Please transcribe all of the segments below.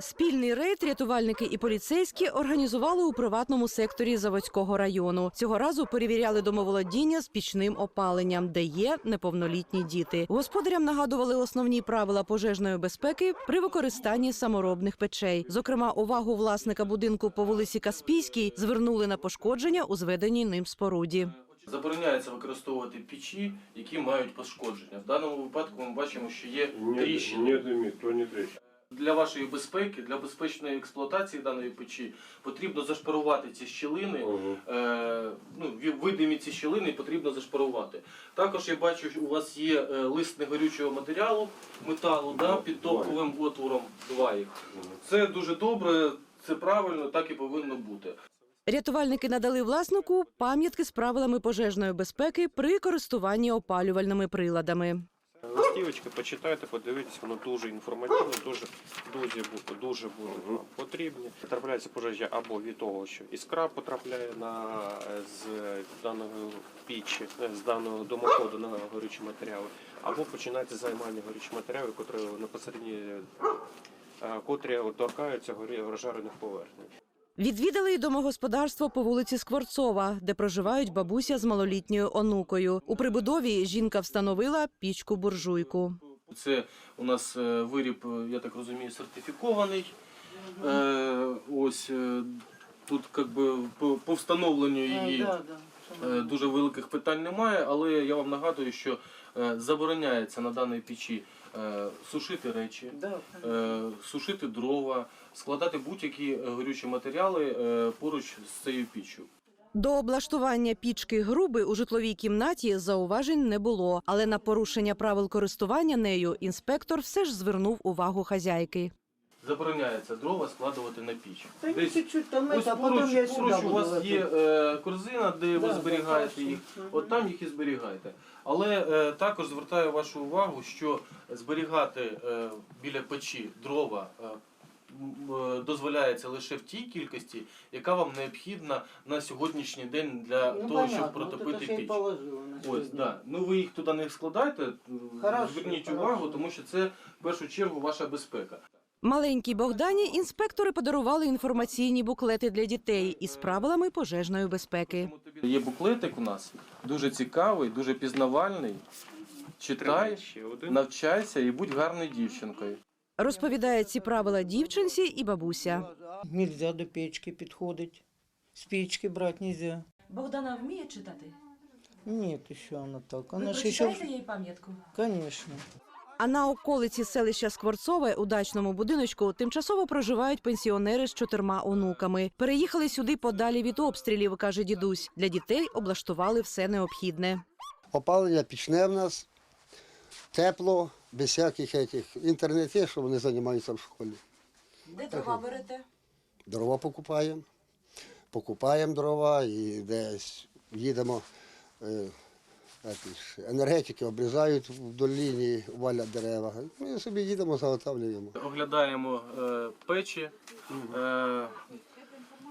Спільний рейд рятувальники і поліцейські організували у приватному секторі Заводського району. Цього разу перевіряли домоволодіння з пічним опаленням, де є неповнолітні діти. Господарям нагадували основні правила пожежної безпеки при використанні саморобних печей. Зокрема, увагу власника будинку по вулиці Каспійській звернули на пошкодження у зведеній ним споруді. Забороняється використовувати печі, які мають пошкодження. В даному випадку ми бачимо, що є тріщини. нет дымит, то не трещина. Для вашої безпеки, для безпечної експлуатації даної печі потрібно зашпарувати ці щілини. Е, ну, видимі ці щілини потрібно зашпарувати. Також я бачу, що у вас є е, лист негорючого матеріалу, металу да, під топковим отвором. Два їх. Це дуже добре, це правильно, так і повинно бути. Рятувальники надали власнику пам'ятки з правилами пожежної безпеки при користуванні опалювальними приладами. Листівочки почитайте, подивіться, воно дуже інформативно, дуже дуже, дуже буде вам потрібні. Трапляється пожежа або від того, що іскра потрапляє на з даної пічі, е, з даного домоходу на горючі матеріали, або починається займання горючих матеріалів, котрі непосередньо е, котрі торкаються горі розжарених поверхнень. Відвідали й домогосподарство по вулиці Скворцова, де проживають бабуся з малолітньою онукою. У прибудові жінка встановила пічку буржуйку. Це у нас е, виріб, е, я так розумію, сертифікований. Е, Ось тут как би, по, встановленню її дуже великих питань немає, але я вам нагадую, що забороняється на даній печі сушити речі, е, сушити дрова, складати будь-які е, горючі матеріали е, поруч з цією піччю. До облаштування пічки груби у житловій кімнаті зауважень не було, але на порушення правил користування нею інспектор все ж звернув увагу хазяйки Забороняється дрова складувати на піч. Та ні, Десь чуть-чуть там Ось это, а потом я поруч, сюда поруч у буду. вас это. є е, корзина, де ви Да, зберігаєте да, їх. точно. От там їх і зберігайте. Але е, також звертаю вашу увагу, що зберігати е, біля печі дрова е, м, е, дозволяється лише в тій кількості, яка вам необхідна на сьогоднішній день для Ну, того, щоб понятно, вот это протопити ж я и піч. положила на Ось, сегодня. да. Ну ви їх туди не складайте, Хорошо, зверніть хорошо. увагу, тому що це в першу чергу ваша безпека. Маленькій Богдані інспектори подарували інформаційні буклети для дітей із правилами пожежної безпеки. Є буклетик у нас дуже цікавий, дуже пізнавальний. Читай, навчайся і будь гарною дівчинкою. Розповідає ці правила дівчинці і бабуся. Нельзя до печки підходить. Спички брать нельзя. Богдана вміє читати? Нет, еще она так. Она же еще... їй пам'ятку? Конечно. А на околиці селища Скворцове у дачному будиночку тимчасово проживають пенсіонери з чотирма онуками. Переїхали сюди подалі від обстрілів, каже дідусь. Для дітей облаштували все необхідне. Опалення пічне в нас, тепло, без всяких этих. Інтернет є, що вони займаються в школі. Де дрова берете? Дрова покупаємо, покупаємо дрова і десь їдемо. Енергетики обрізають вдоль лінії, валять дерева. Ми собі їдемо, заготовлюємо. Оглядаємо е, печі, е,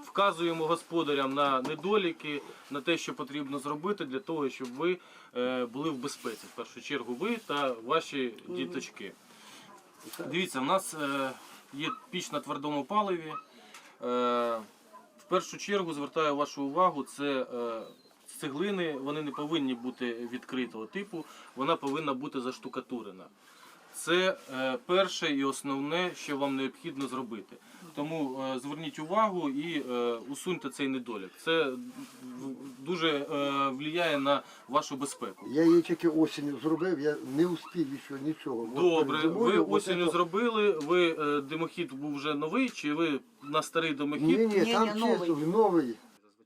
вказуємо господарям на недоліки, на те, що потрібно зробити для того, щоб ви е, були в безпеці. В першу чергу ви та ваші діточки. Дивіться, у нас є піч на твердому паливі. В першу чергу звертаю вашу увагу, це цеглини, вони не повинні бути відкритого типу, вона повинна бути заштукатурена. Це е, перше і основне, що вам необхідно зробити. Тому е, зверніть увагу і е, усуньте цей недолік. Це дуже впливає на вашу безпеку. Я її тільки осінню зробив, я не успів ще нічого. Добре, ви осінню зробили. Ви димохід був вже новий, чи ви на старий димохід? Ні, ні, Ні, там чисто, новий.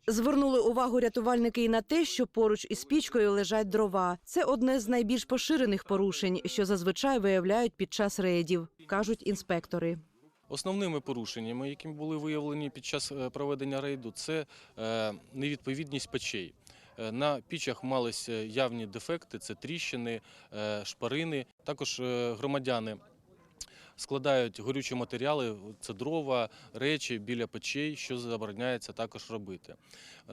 Звернули увагу рятувальники і на те, що поруч із пічкою лежать дрова. Це одне з найбільш поширених порушень, що зазвичай виявляють під час рейдів, кажуть інспектори. Основними порушеннями, які були виявлені під час е, проведення рейду, це е, невідповідність печей. Е, На пічах малися явні дефекти, це тріщини, шпарини. Також громадяни складають горючі матеріали, це дрова, речі біля печей, що забороняється також робити.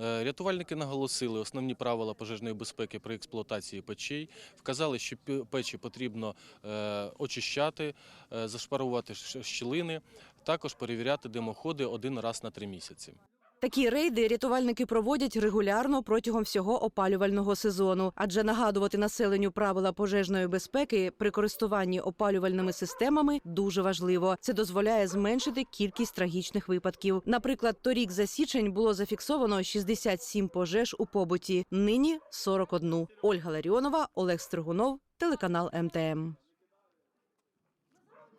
Е, Рятувальники наголосили основні правила пожежної безпеки при експлуатації печей, вказали, що печі потрібно е, очищати, е, зашпарувати щілини, також перевіряти димоходи один раз на три місяці. Такі рейди рятувальники проводять регулярно протягом всього опалювального сезону, адже нагадувати населенню правила пожежної безпеки при користуванні опалювальними системами дуже важливо. Це дозволяє зменшити кількість трагічних випадків. Наприклад, торік за січень було зафіксовано 67 пожеж у побуті. Нині 41. Ольга Ларіонова, Олег Стригунов, телеканал МТМ.